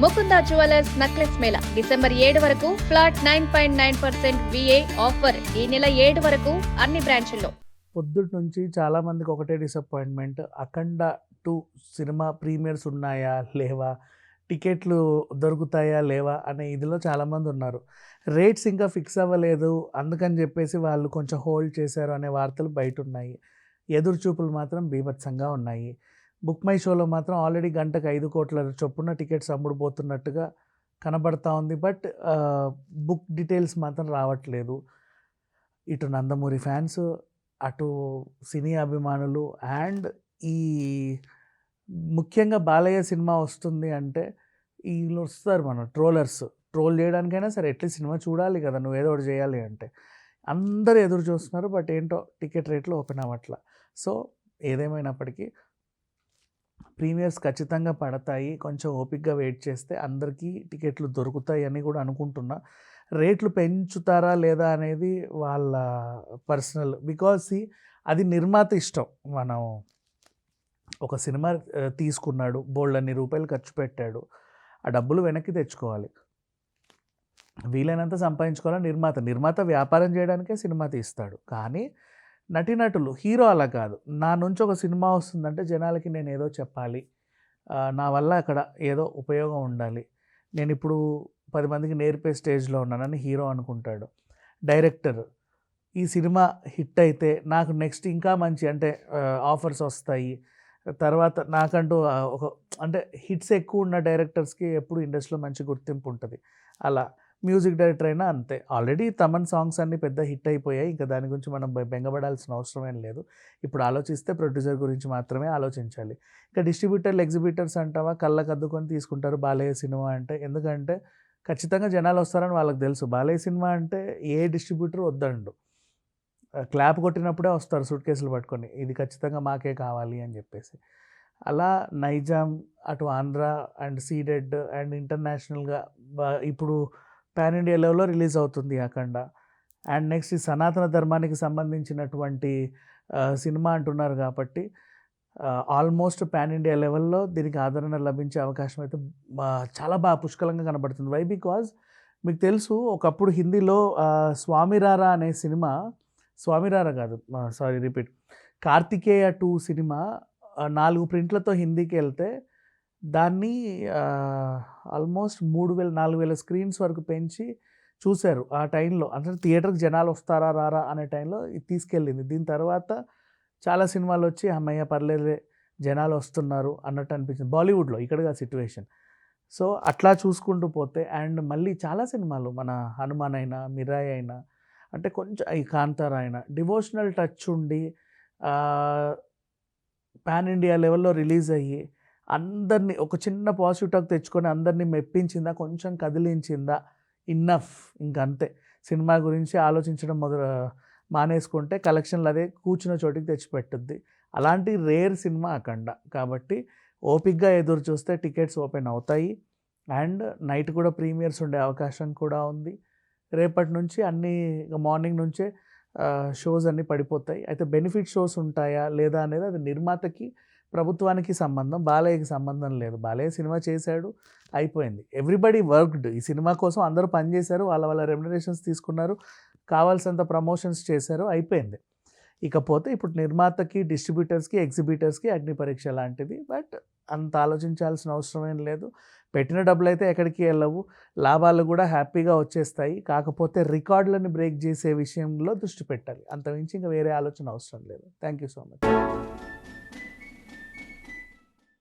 Mukunda jewellers necklace mela. December ఏడు వరకు flat nine point nine percent VA offer ఈ నెల ఏడు వరకు అన్ని బ్రాంచ్ల్లో. పొద్దుటి నుంచి చాలామందికి ఒకటే disappointment Akhanda two cinema premieres ఉన్నాయా? లేవా? టికెట్లు దొరుకుతాయా? లేవా? అనే ఇదిలో చాలామంది ఉన్నారు. రేట్స్ ఇంకా ఫిక్స్ అవ్వలేదు. అందుకని చెప్పేసి వాళ్ళు కొంచెం హోల్డ్ చేశారు అనే వార్తలు బయట ఉన్నాయి. ఎదురుచూపులు మాత్రం బీభత్సంగా ఉన్నాయి. బుక్ మై షోలో మాత్రం ఆల్రెడీ గంటకు ఐదు కోట్ల చొప్పున టికెట్స్ అమ్ముడుపోతున్నట్టుగా కనబడతా ఉంది. బట్ బుక్ డీటెయిల్స్ మాత్రం రావట్లేదు. ఇటు నందమూరి ఫ్యాన్స్ అటు సినీ అభిమానులు అండ్ ఈ ముఖ్యంగా బాలయ్య సినిమా వస్తుంది అంటే వీళ్ళు వస్తారు మనం ట్రోలర్స్. ట్రోల్ చేయడానికైనా సరే ఎట్లీస్ట్ సినిమా చూడాలి కదా నువ్వు ఏదో ఒకటి చేయాలి అంటే. అందరూ ఎదురు చూస్తున్నారు బట్ ఏంటో టికెట్ రేట్లు ఓపెన్ అవ్వట్ల. సో ఏదేమైనప్పటికీ ప్రీమియర్స్ ఖచ్చితంగా పడతాయి. కొంచెం ఓపిక్గా వెయిట్ చేస్తే అందరికీ టికెట్లు దొరుకుతాయి అని కూడా అనుకుంటున్నా. రేట్లు పెంచుతారా లేదా అనేది వాళ్ళ పర్సనల్ బికాస్ అది నిర్మాత ఇష్టం. మనం ఒక సినిమా తీసుకున్నాడు బోల్డ్ అన్ని రూపాయలు ఖర్చు పెట్టాడు. ఆ డబ్బులు వెనక్కి తెచ్చుకోవాలి. వీలైనంత సంపాదించుకోవాలి నిర్మాత? నిర్మాత వ్యాపారం చేయడానికే సినిమా తీస్తాడు. కానీ నటీనటులు హీరో అలా కాదు. నా నుంచి ఒక సినిమా వస్తుందంటే జనాలకి నేను ఏదో చెప్పాలి. నా వల్ల అక్కడ ఏదో ఉపయోగం ఉండాలి. నేను ఇప్పుడు పది మందికి నేర్పే స్టేజ్లో ఉన్నానని హీరో అనుకుంటాడు. డైరెక్టర్ ఈ సినిమా హిట్ అయితే నాకు నెక్స్ట్ ఇంకా మంచి అంటే ఆఫర్స్ వస్తాయి. తర్వాత నాకంటూ ఒక అంటే హిట్స్ ఎక్కువ ఉన్న డైరెక్టర్స్కి ఎప్పుడు ఇండస్ట్రీలో మంచి గుర్తింపు ఉంటుంది. అలా. మ్యూజిక్ డైరెక్టర్ అయినా అంతే. ఆల్రెడీ తమన్ సాంగ్స్ అన్ని పెద్ద హిట్ అయిపోయాయి. ఇంకా దాని గురించి మనం బెంగపడాల్సిన అవసరం ఏం లేదు. ఇప్పుడు ఆలోచిస్తే ప్రొడ్యూసర్ గురించి మాత్రమే ఆలోచించాలి. ఇంకా డిస్ట్రిబ్యూటర్లు ఎగ్జిబిటర్స్ అంటావా? కళ్ళకు అద్దుకొని తీసుకుంటారు బాలయ్య సినిమా అంటే. ఎందుకంటే ఖచ్చితంగా జనాలు వస్తారని వాళ్ళకి తెలుసు. బాలయ్య సినిమా అంటే ఏ డిస్ట్రిబ్యూటర్ వద్దండు. క్లాప్ కొట్టినప్పుడే వస్తారు సూట్ కేసులు పట్టుకొని. ఇది ఖచ్చితంగా మాకే కావాలి అని చెప్పేసి. అలా నైజాం అటు ఆంధ్ర అండ్ సీడెడ్ అండ్ ఇంటర్నేషనల్గా ఇప్పుడు పాన్ ఇండియా లెవెల్లో రిలీజ్ అవుతుంది అఖండ. అండ్ నెక్స్ట్ ఈ సనాతన ధర్మానికి సంబంధించినటువంటి సినిమా అంటున్నారు కాబట్టి ఆల్మోస్ట్ పాన్ ఇండియా లెవెల్లో దీనికి ఆదరణ లభించే అవకాశం అయితే చాలా బాగా పుష్కలంగా కనబడుతుంది. వై బికాజ్ మీకు తెలుసు ఒకప్పుడు హిందీలో స్వామిరారా అనే సినిమా స్వామిరారా కాదు sorry repeat Karthikeya two cinema నాలుగు ప్రింట్లతో హిందీకి వెళ్తే దాన్ని ఆల్మోస్ట్ మూడు వేల నాలుగు వేల స్క్రీన్స్ వరకు పెంచి చూశారు ఆ టైంలో. అంటే థియేటర్కి జనాలు వస్తారా రారా అనే టైంలో ఇది తీసుకెళ్ళింది. దీని తర్వాత చాలా సినిమాలు వచ్చి అమ్మయ్య పర్లేదులే జనాలు వస్తున్నారు అన్నట్టు అనిపించింది. బాలీవుడ్లో ఇక్కడగా సిచ్యువేషన్ సో అట్లా చూసుకుంటూ పోతే అండ్ మళ్ళీ చాలా సినిమాలు మన హనుమాన్ అయినా మిరాయ్ అయినా అంటే కొంచెం ఈ కాంతార అయినా డివోషనల్ టచ్ ఉండి పాన్ ఇండియా లెవెల్లో రిలీజ్ అయ్యి అందరినీ ఒక చిన్న పాజిటివ్ టాక్ తెచ్చుకొని అందరినీ మెప్పించిందా? కొంచెం కదిలించిందా? ఇన్నఫ్ ఇంకంతే సినిమా గురించి ఆలోచించడం మొదలు మానేసుకుంటే కలెక్షన్లు అదే కూర్చున్న చోటికి తెచ్చిపెట్టుద్ది. అలాంటి రేర్ సినిమా అఖండ. కాబట్టి ఓపిక్గా ఎదురు చూస్తే టికెట్స్ ఓపెన్ అవుతాయి. అండ్ నైట్ కూడా ప్రీమియర్స్ ఉండే అవకాశం కూడా ఉంది. రేపటి నుంచి అన్ని మార్నింగ్ నుంచే షోస్ అన్నీ పడిపోతాయి. అయితే బెనిఫిట్ షోస్ ఉంటాయా? లేదా అనేది అది నిర్మాతకి ప్రభుత్వానికి సంబంధం బాలయ్యకి సంబంధం లేదు. బాలయ్య సినిమా చేశాడు అయిపోయింది. ఎవ్రీబడి వర్క్డ్ ఈ సినిమా కోసం అందరూ పనిచేశారు వాళ్ళ వాళ్ళ రెమ్యునరేషన్స్ తీసుకున్నారు కావాల్సినంత ప్రమోషన్స్ చేశారు అయిపోయింది. ఇకపోతే ఇప్పుడు నిర్మాతకి డిస్ట్రిబ్యూటర్స్కి ఎగ్జిబిటర్స్కి అగ్ని పరీక్ష లాంటిది. బట్ అంత ఆలోచించాల్సిన అవసరం ఏం లేదు. పెట్టిన డబ్బులు అయితే ఎక్కడికి వెళ్ళవు. లాభాలు కూడా హ్యాపీగా వచ్చేస్తాయి. కాకపోతే రికార్డులను బ్రేక్ చేసే విషయంలో దృష్టి పెట్టాలి. అంతమించి ఇంకా వేరే ఆలోచన అవసరం లేదు. Thank you so much